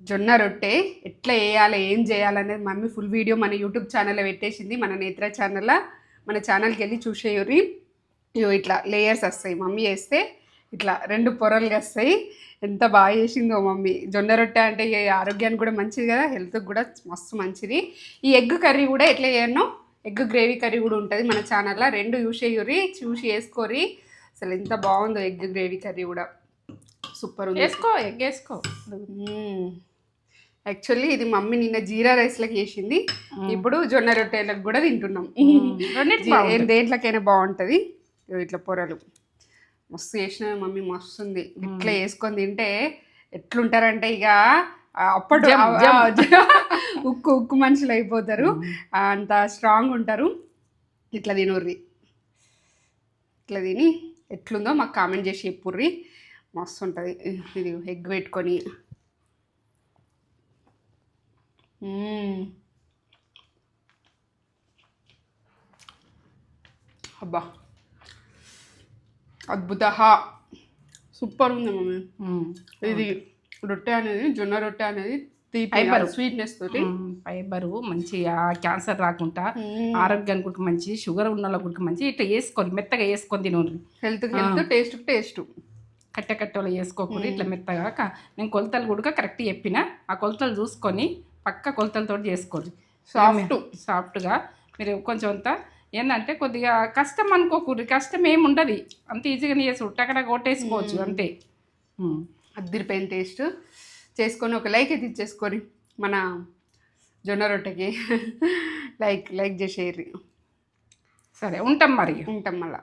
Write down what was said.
జొన్న రొట్టె ఎట్లా వేయాలి ఏం చేయాలనేది మమ్మీ ఫుల్ వీడియో మన యూట్యూబ్ ఛానల్లో పెట్టేసింది మన నేత్ర ఛానల్లో మన ఛానల్కి వెళ్ళి చూసేయరి ఇగో ఇట్లా లేయర్స్ వస్తాయి మమ్మీ వేస్తే ఇట్లా రెండు పొరలుగా వస్తాయి. ఎంత బాగా చేసిందో మమ్మీ. జొన్న రొట్టె అంటే ఆరోగ్యానికి కూడా మంచిది కదా హెల్త్కి కూడా మస్తు మంచిది. ఈ ఎగ్ కర్రీ కూడా ఎట్లా చేయను ఎగ్ గ్రేవీ కర్రీ కూడా ఉంటుంది మన ఛానల్లో రెండు యూస్ చేయురి చూసి వేసుకోరి అసలు ఎంత బాగుందో ఎగ్ గ్రేవీ కర్రీ కూడా. సూపర్ ఉంది. వేసుకో ఎగ్ వేసుకో యాక్చువల్లీ ఇది మమ్మీ నిన్న జీరా రైస్లకు చేసింది. ఇప్పుడు జొన్న రొట్టెలకు కూడా తింటున్నాం. దేంట్లోకైనా బాగుంటుంది. ఇట్లా పొరలు. మస్తు చేసిన మమ్మీ మస్తు ఉంది ఇట్లా వేసుకొని తింటే ఎట్లుంటారంటే ఇక అప్పటి ఉక్కు ఉక్కు మనుషులు అయిపోతారు. అంత స్ట్రాంగ్ ఉంటారు. ఇట్లా తినుర్రి. ఇట్లా తిని ఎట్లుందో మాకు కామెంట్ చేసి చెప్పుర్రి. మస్తు ఉంటుంది ఇది ఎగ్ పెట్టుకొని. అబ్బా అద్భుత సూపర్ ఉంది మమ్మీ మ్మ్. ఇది రొట్టె అనేది జొన్న రొట్టె అనేది Fiber. స్వీట్నెస్ తోటి. ఫైబరు మంచిగా క్యాన్సర్ రాకుండా. ఆరోగ్యానికి కూడా మంచి షుగర్ ఉన్న వాళ్ళకి కూడా మంచి ఇట్లా వేసుకొని మెత్తగా వేసుకొని తినండి హెల్త్ హెల్త్ టేస్ట్ టేస్ట్ కట్టె కట్టెలు ఇట్లా మెత్తగా నేను కొలతలు కూడా కరెక్ట్ చెప్పిన. ఆ కొలతలు చూసుకొని పక్క కొలతలతో చేసుకోండి. సాఫ్ట్ సాఫ్ట్గా మీరు కొంచెం అంతా ఏంటంటే కొద్దిగా కష్టం అనుకోకూడదు. కష్టం ఏమి ఉండదు. అంత ఈజీగానే చేసు టక్కడ కొట్టేసుకోవచ్చు అంతే. అద్దరిపోయిన టేస్ట్ చేసుకొని ఒక లైక్ అయితే ఇచ్చేసుకొని మన జొన్న రొట్టెకి లైక్ లైక్ చేసేయర్రి. సరే ఉంటాం మరి. ఉంటాం మళ్ళా.